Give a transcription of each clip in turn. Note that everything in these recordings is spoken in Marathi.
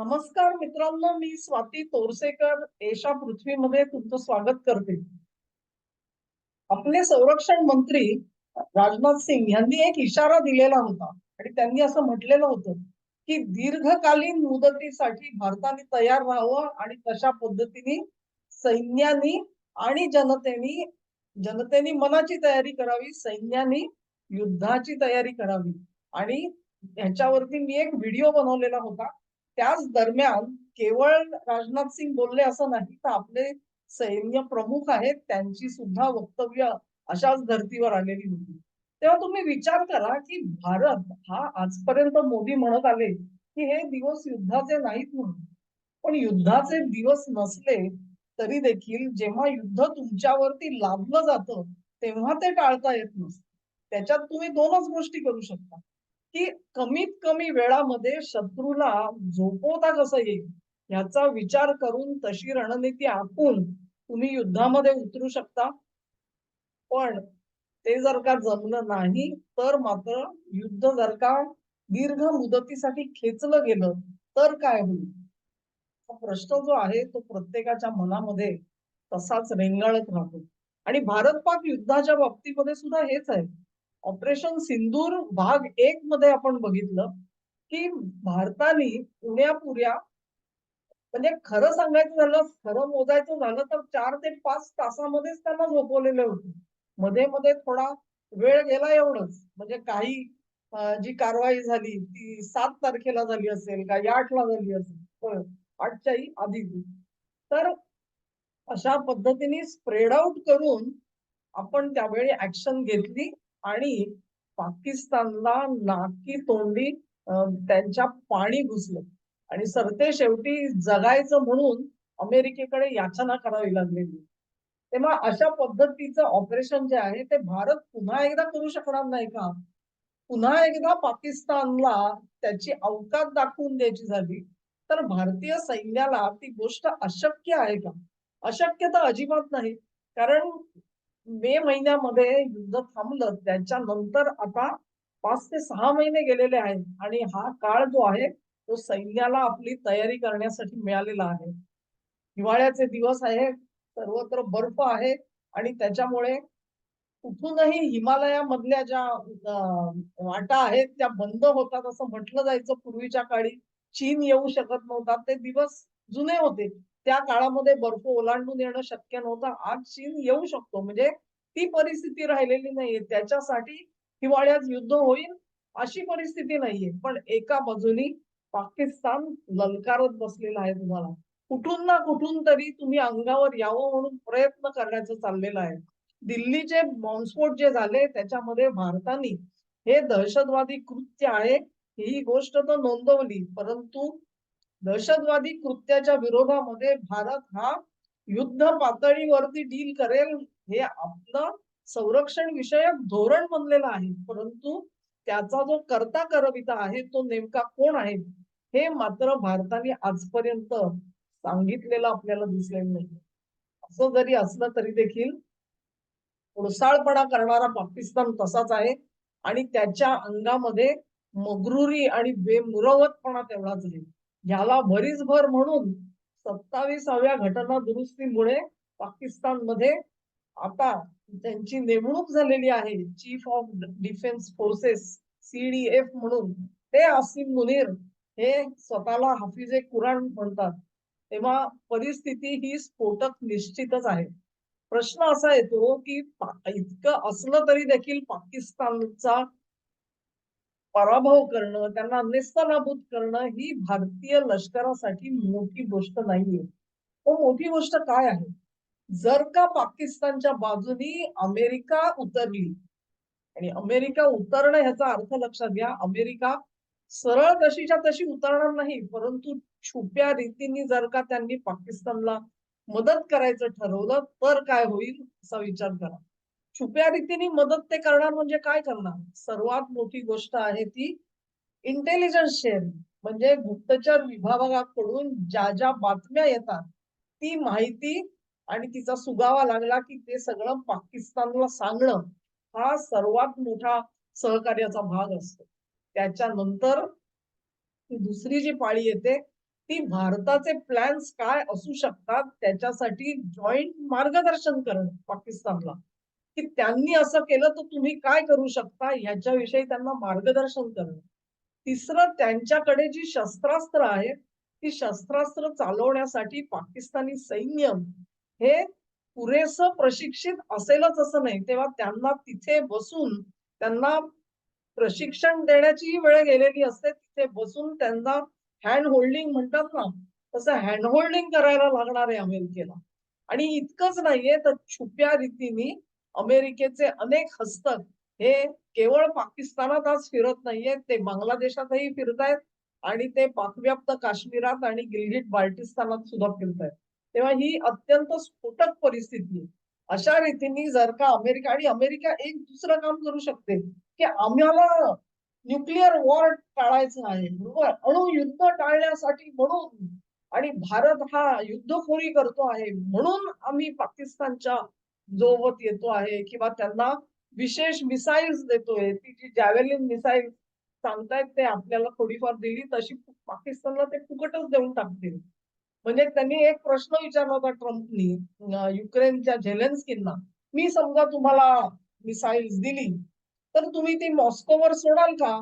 नमस्कार मित्रांनो मी स्वाती तोरसेकर एशा पृथ्वीमध्ये तुमचं स्वागत करते. आपले संरक्षण मंत्री राजनाथ सिंग यांनी एक इशारा दिलेला होता आणि त्यांनी असं म्हटलेलं होतं की दीर्घकालीन मुदतीसाठी भारताने तयार राहावं आणि तशा पद्धतीने सैन्यानी आणि जनतेनी जनतेनी मनाची तयारी करावी सैन्यानी युद्धाची तयारी करावी. आणि ह्याच्यावरती मी एक व्हिडिओ बनवलेला होता. त्याच दरम्यान केवळ राजनाथ सिंग बोलले असं नाही तर आपले सैन्य प्रमुख आहेत त्यांची सुद्धा वक्तव्य अशाच धर्तीवर आलेली होती. तेव्हा तुम्ही विचार करा की भारत हा आजपर्यंत मोदी म्हणत आले की हे दिवस युद्धाचे नाहीत म्हणून. पण युद्धाचे दिवस नसले तरी देखील जेव्हा युद्ध तुमच्यावरती लादलं जातं तेव्हा ते टाळता येत नसतं. त्याच्यात तुम्ही दोनच गोष्टी करू शकता. की कमीत कमी वेळामध्ये शत्रूला झोपवता कसं येईल? ह्याचा विचार करून तशी रणनीती आखून तुम्ही युद्धामध्ये उतरू शकता. पण ते जर का जमलं नाही तर मात्र युद्ध जर का दीर्घ मुदतीसाठी खेचलं गेलं तर काय होईल? हा प्रश्न जो आहे तो प्रत्येकाच्या मनामध्ये तसाच रेंगाळत राहतो. आणि भारत पाक युद्धाच्या बाबतीमध्ये सुद्धा हेच आहे. ऑपरेशन सिंदूर भाग एक मध्ये आपण बघितलं की भारताने पुण्यापुऱ्या म्हणजे खरं सांगायचं झालं खरं मोजायचं झालं तर चार ते पाच तासामध्येच त्यांना झोपवलेले होते. मध्ये मध्ये थोडा वेळ गेला एवढंच. म्हणजे काही जी कारवाई झाली ती सात तारखेला झाली असेल काही आठला झाली असेल आठच्याही आधी. तर अशा पद्धतीने स्प्रेड आउट करून आपण त्यावेळी ऍक्शन घेतली. आणि पाकिस्तानला नाकी तोंडी त्यांच्या पाणी घुसलं. आणि सरते शेवटी जगायचं म्हणून अमेरिकेकडे याचना करावी लागलेली. तेव्हा अशा पद्धतीचं ऑपरेशन जे आहे ते भारत पुन्हा एकदा करू शकणार नाही का? पुन्हा एकदा पाकिस्तानला त्याची अवकात दाखवून द्यायची झाली. तर भारतीय सैन्याला ती गोष्ट अशक्य आहे का? अशक्य तर अजिबात नाही. कारण मे महिन्यामध्ये युद्ध थांबलं. त्याच्यानंतर आता पाच ते सहा महिने गेलेले आहेत आणि हा काळ जो आहे तो सैन्याला आपली तयारी करण्यासाठी मिळालेला आहे. हिवाळ्याचे दिवस आहे सर्वत्र बर्फ आहे आणि त्याच्यामुळे कुठूनही हिमालयामधल्या ज्या वाटा आहेत त्या बंद होतात असं म्हटलं जायचं पूर्वीच्या काळी. चीन येऊ शकत नव्हता. ते दिवस जुने होते. त्या काळामध्ये बर्फ ओलांडून येणं शक्य नव्हतं. आज चीन येऊ शकतो. म्हणजे ती परिस्थिती राहिलेली नाहीये. त्याच्यासाठी हिवाळ्यात युद्ध होईल अशी परिस्थिती नाहीये. पण एका बाजूनी पाकिस्तान ललकारत बसलेला आहे तुम्हाला. कुठून ना कुठून तरी तुम्ही अंगावर यावं म्हणून प्रयत्न करण्याचं चाललेलं आहे. दिल्लीचे बॉम्बस्फोट जे झाले त्याच्यामध्ये भारताने हे दहशतवादी कृत्य आहे. ही गोष्ट तर नोंदवली. परंतु दहशतवादी कृत्याच्या विरोधामध्ये भारत हा युद्ध पातळीवरती डील करेल हे आपलं संरक्षण विषयक धोरण बनलेलं आहे. परंतु त्याचा जो करता करविता आहे तो नेमका कोण आहे हे मात्र भारताने आजपर्यंत सांगितलेलं आपल्याला दिसलेलं नाही. असं जरी असलं तरी देखील पुरसाळपणा करणारा पाकिस्तान तसाच आहे आणि त्याच्या अंगामध्ये मगरुरी आणि बेमुरवतपणा तेवढाच आहे याला वरीसभर म्हणून सत्तावीसाव्या घटना दुरुस्तीमुळे पाकिस्तानमध्ये आता त्यांची नेमणूक झालेली आहे. Chief of defence forces CDF म्हणून. ते आसिम मुनीर हे स्वतःला हाफिजे कुराण म्हणतात. तेव्हा परिस्थिती ही स्फोटक निश्चितच आहे. प्रश्न असा येतो की इतकं असलं तरी देखील पाकिस्तानचा पराभव करणं त्यांना नेस्तनाभूत करणं ही भारतीय लष्करासाठी मोठी गोष्ट नाहीये. तो मोठी गोष्ट काय आहे? जर का पाकिस्तानच्या बाजूनी अमेरिका उतरली आणि अमेरिका उतरणं ह्याचा अर्थ लक्षात घ्या अमेरिका सरळ तशीच्या तशी उतरणार नाही परंतु छुप्या रीतीने जर का त्यांनी पाकिस्तानला मदत करायचं ठरवलं तर काय होईल असा विचार करा. छुप्या रीतीने मदत ते करणार म्हणजे काय करणार? सर्वात मोठी गोष्ट आहे ती इंटेलिजन्स शेअरिंग म्हणजे गुप्तचर विभागाकडून ज्या ज्या बातम्या येतात ती माहिती आणि तिचा सुगावा लागला की ते सगळं पाकिस्तानला सांगणं हा सर्वात मोठा सहकार्याचा भाग असतो. त्याच्यानंतर दुसरी जी पाळी येते ती भारताचे प्लॅन्स काय असू शकतात त्याच्यासाठी जॉईंट मार्गदर्शन करणं पाकिस्तानला. की त्यांनी असं केलं तर तुम्ही काय करू शकता? ह्याच्याविषयी त्यांना मार्गदर्शन करणं. तिसरं त्यांच्याकडे जी शस्त्रास्त्र आहेत ती शस्त्रास्त्र चालवण्यासाठी पाकिस्तानी सैन्य हे पुरेसं प्रशिक्षित असेलच असं नाही. तेव्हा त्यांना तिथे बसून त्यांना प्रशिक्षण देण्याचीही वेळ गेलेली असते. तिथे बसून त्यांना हँड होल्डिंग म्हणतात ना तसं हँड होल्डिंग करायला लागणार आहे अमेरिकेला. आणि इतकंच नाहीये तर छुप्या रीतीने अमेरिकेचे अनेक हस्तक हे केवळ पाकिस्तानात आज फिरत नाहीयेत ते बांगलादेशातही फिरतायत आणि ते पाकव्याप्त काश्मीरात आणि गिलगिट बाल्टिस्तानात सुद्धा फिरतायत. तेव्हा ही अत्यंत स्फोटक परिस्थिती अशा रीतीने जर का अमेरिका आणि अमेरिका एक दुसरं काम करू शकते की आम्हाला न्यूक्लिअर वॉर टाळायचं आहे बरोबर? अणु युद्ध टाळण्यासाठी म्हणून आणि भारत हा युद्धखोरी करतो आहे म्हणून आम्ही पाकिस्तानच्या जोवत येतो आहे किंवा त्यांना विशेष मिसाईल्स देतोय. ती जी जॅव्हलिन मिसाईल सांगतायत ते आपल्याला थोडीफार दिली तशी पाकिस्तानला ते फुकटच देऊन टाकतील. म्हणजे त्यांनी एक प्रश्न विचारला होता ट्रम्पनी युक्रेनच्या झेलेन्स्कींना. मी समजा तुम्हाला मिसाईल्स दिली तर तुम्ही ती मॉस्कोवर सोडाल का?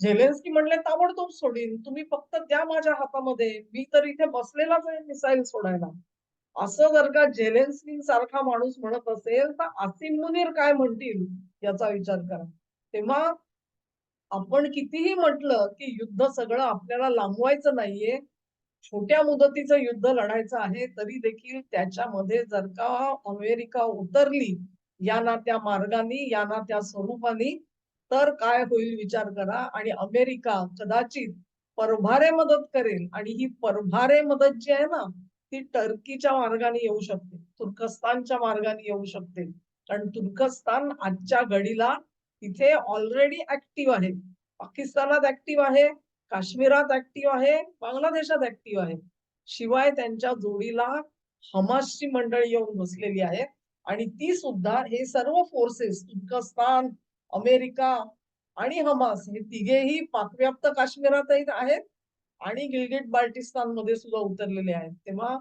झेलेन्स्की म्हणले ताबडतोब सोडीन. तुम्ही फक्त द्या माझ्या हातामध्ये. मी तर इथे बसलेलाच आहे मिसाईल सोडायला. असं जर का जेलेन्स्किन सारखा माणूस म्हणत असेल तर आसिम मुनीर काय म्हणतील याचा विचार करा. तेव्हा आपण कितीही म्हटलं की युद्ध सगळं आपल्याला लांबवायचं नाहीये छोट्या मुदतीचं युद्ध लढायचं आहे तरी देखील त्याच्यामध्ये जर का अमेरिका उतरली या ना त्या मार्गाने या ना त्या स्वरूपाने तर काय होईल विचार करा. आणि अमेरिका कदाचित परभारे मदत करेल. आणि ही परभारे मदत जी आहे ना ती टर्कीच्या मार्गाने येऊ शकते तुर्कस्तानच्या मार्गाने येऊ शकते. कारण तुर्कस्तान आजच्या घडीला तिथे ऑलरेडी ऍक्टिव्ह आहे. पाकिस्तानात ऍक्टिव्ह आहे काश्मीरात ऍक्टिव्ह आहे बांगलादेशात ऍक्टिव्ह आहे. शिवाय त्यांच्या जोडीला हमासची मंडळी येऊन बसलेली आहे आणि ती सुद्धा हे सर्व फोर्सेस तुर्कस्तान अमेरिका आणि हमास हे तिघेही पाकव्याप्त काश्मीरातही आहेत. आणि गिलगेट बाल्टिस्तानमध्ये सुद्धा उतरलेले आहेत. तेव्हा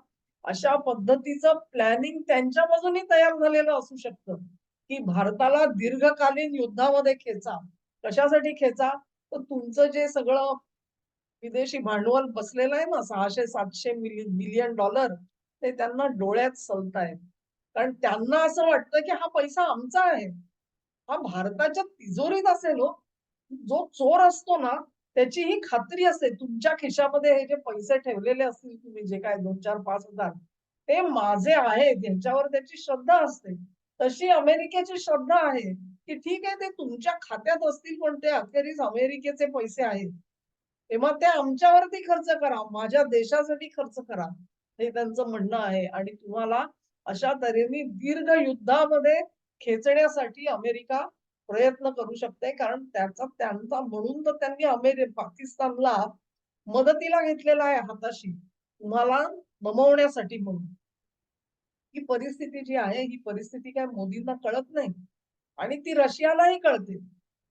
अशा पद्धतीचं प्लॅनिंग त्यांच्या बाजूने तयार झालेलं असू शकतं की भारताला दीर्घकालीन युद्धामध्ये खेचा. कशासाठी खेचा? तर तुमचं जे सगळं विदेशी भांडवल बसलेलं आहे ना सहाशे सातशे मिलियन डॉलर ते त्यांना डोळ्यात सलतायत. कारण त्यांना असं वाटतं की हा पैसा आमचा आहे. हा भारताच्या तिजोरीत असेल हो. जो चोर असतो ना त्याची ही खात्री असते तुमच्या खिशामध्ये हे जे पैसे ठेवलेले असतील तुम्ही जे काय दोन चार पाच हजार ते माझे आहेत यांच्यावर त्याची श्रद्धा असते. तशी अमेरिकेची श्रद्धा आहे की ठीक आहे ते तुमच्या खात्यात असतील पण ते अखेरीस अमेरिकेचे पैसे आहेत. तेव्हा ते आमच्यावरती खर्च करा माझ्या देशासाठी खर्च करा हे त्यांचं म्हणणं आहे. आणि तुम्हाला अशा तऱ्हेने दीर्घ युद्धामध्ये खेचण्यासाठी अमेरिका प्रयत्न करू शकते. कारण त्याचा त्यांचा म्हणून तर त्यांनी अमेरि पाकिस्तानला मदतीला घेतलेला आहे हाताशी. तुम्हाला नमवण्यासाठी म्हणून. ही परिस्थिती जी आहे ही परिस्थिती काय मोदींना कळत नाही. आणि ती रशियालाही कळते.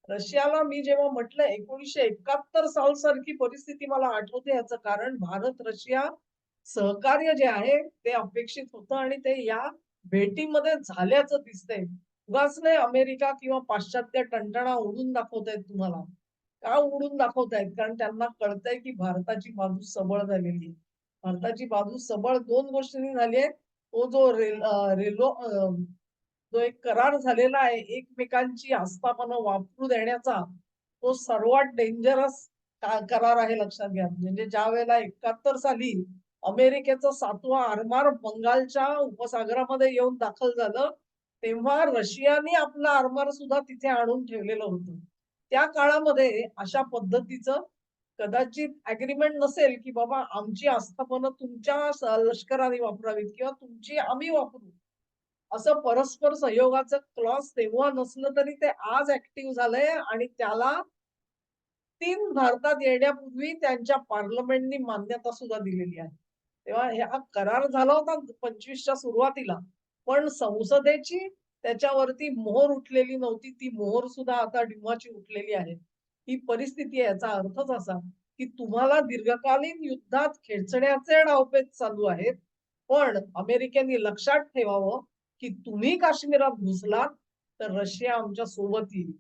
रशियाला मी जेव्हा म्हटलं एकोणीशे एकाहत्तर साल सारखी परिस्थिती मला आठवते. याचं कारण भारत रशिया सहकार्य जे आहे ते अपेक्षित होतं आणि ते या भेटीमध्ये झाल्याचं दिसतंय. उगाच नाही अमेरिका किंवा पाश्चात्य टणटणा उडून दाखवतायत तुम्हाला. का उडून दाखवतायत? कारण त्यांना कळतंय की भारताची बाजू सबळ झालेली आहे. भारताची बाजू सबळ दोन गोष्टींनी झाली आहे तो जो रेल रेल्वे जो एक करार झालेला आहे एकमेकांची आस्थापना वापरू देण्याचा तो सर्वात डेंजरस करार आहे लक्षात घ्या. म्हणजे ज्या वेळेला एकाहत्तर साली अमेरिकेचं सातवा आरमार बंगालच्या उपसागरामध्ये येऊन दाखल झालं तेव्हा रशियाने आपला आरमार सुद्धा तिथे आणून ठेवलेलं होतं. त्या काळामध्ये अशा पद्धतीचं कदाचित अग्रीमेंट नसेल की बाबा आमची आस्थापनं तुमच्या लष्कराने वापरावीत किंवा तुमची आम्ही वापरू. असं परस्पर सहयोगाचं क्लॉज तेव्हा नसलं तरी ते आज ऍक्टिव्ह झालंय आणि त्याला तीन भारतात येण्यापूर्वी त्यांच्या पार्लमेंटनी मान्यता सुद्धा दिलेली आहे. तेव्हा हा करार झाला होता पंचवीसच्या सुरुवातीला. पण संसदेची त्याच्यावरती मोहर उठलेली नव्हती. ती मोहर सुद्धा आता डिमाची उठलेली आहे. ही परिस्थिती आहे. याचा अर्थच असा की तुम्हाला दीर्घकालीन युद्धात खेचण्याचे डावपेच चालू आहेत. पण अमेरिकेने लक्षात ठेवावं की तुम्ही काश्मीरात घुसलात तर रशिया आमच्यासोबत येईल.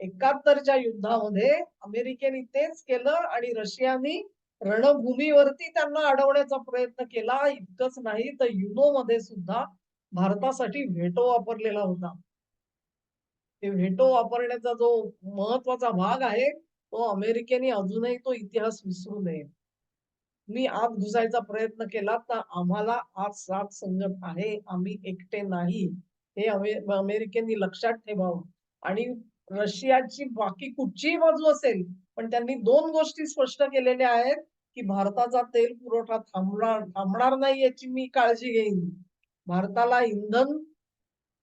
एकाहत्तरच्या युद्धामध्ये अमेरिकेने तेच केलं आणि रशियाने रणभूमीवरती त्यांना अडवण्याचा प्रयत्न केला. इतकंच नाही तर युनो मध्ये सुद्धा भारतासाठी व्हेटो वापरलेला होता. ते व्हेटो वापरण्याचा जो महत्त्वाचा भाग आहे तो अमेरिकेने अजूनही तो इतिहास विसरू नये. मी आत घुसायचा प्रयत्न केला तर आम्हाला आज सात संगत आहे आम्ही एकटे नाही. हे अमे- अमेरिकेने लक्षात ठेवावं. आणि रशियाची बाकी कुठचीही बाजू असेल पण त्यांनी दोन गोष्टी स्पष्ट केलेल्या आहेत की भारताचा तेल पुरवठा थांबणार थांबणार नाही याची मी काळजी घेईन. भारताला इंधन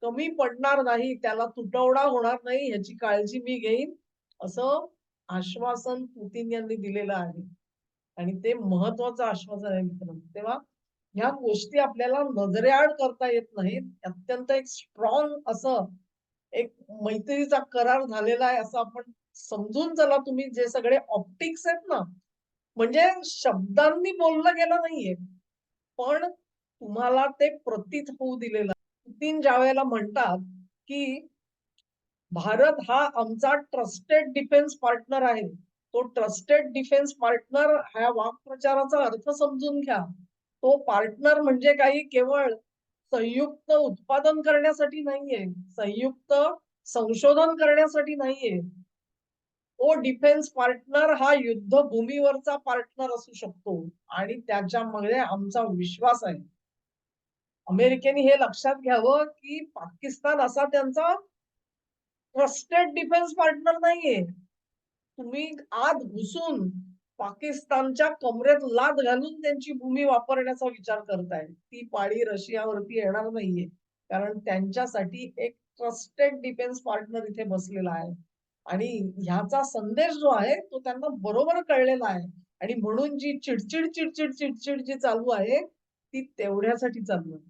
कमी पडणार नाही त्याला तुटवडा होणार नाही याची काळजी मी घेईन असं आश्वासन पुतीन यांनी दिलेलं आहे. आणि ते महत्वाचं आश्वासन आहे मित्रांनो. तेव्हा ह्या गोष्टी आपल्याला नजरेआड करता येत नाहीत. अत्यंत एक स्ट्रॉंग असं एक मैत्रीचा करार झालेला आहे असं आपण समजून चला तुम्ही जे सगळे ऑप्टिक्स आहेत ना. म्हणजे शब्दांनी बोललं गेलं नाहीये. पण तुम्हाला ते प्रतीत होऊ दिलेलं. आहे. पुतीन ज्या वेळेला म्हणतात की भारत हा आमचा ट्रस्टेड डिफेन्स पार्टनर आहे. तो ट्रस्टेड डिफेन्स पार्टनर ह्या वाक्प्रचाराचा अर्थ समजून घ्या. तो पार्टनर म्हणजे काही केवळ संयुक्त उत्पादन करण्यासाठी नाहीये. संयुक्त संशोधन करण्यासाठी नाहीये. तो डिफेन्स पार्टनर हा युद्ध भूमीवरचा पार्टनर असू शकतो. आणि त्याच्यामध्ये आमचा विश्वास आहे. अमेरिकेने हे लक्षात घ्यावं की पाकिस्तान असा त्यांचा ट्रस्टेड डिफेन्स पार्टनर नाहीये. तुम्ही आत घुसून पाकिस्तानच्या कमरेत लाद घालून त्यांची भूमी वापरण्याचा विचार करताय. ती पाळी रशियावरती येणार नाहीये. कारण त्यांच्यासाठी एक ट्रस्टेड डिफेन्स पार्टनर इथे बसलेला आहे. आणि ह्याचा संदेश जो आहे तो त्यांना बरोबर कळलेला आहे. आणि म्हणून जी चिडचिड चिडचिड चिडचिड जी चालू आहे ती तेवढ्यासाठी चालू आहे.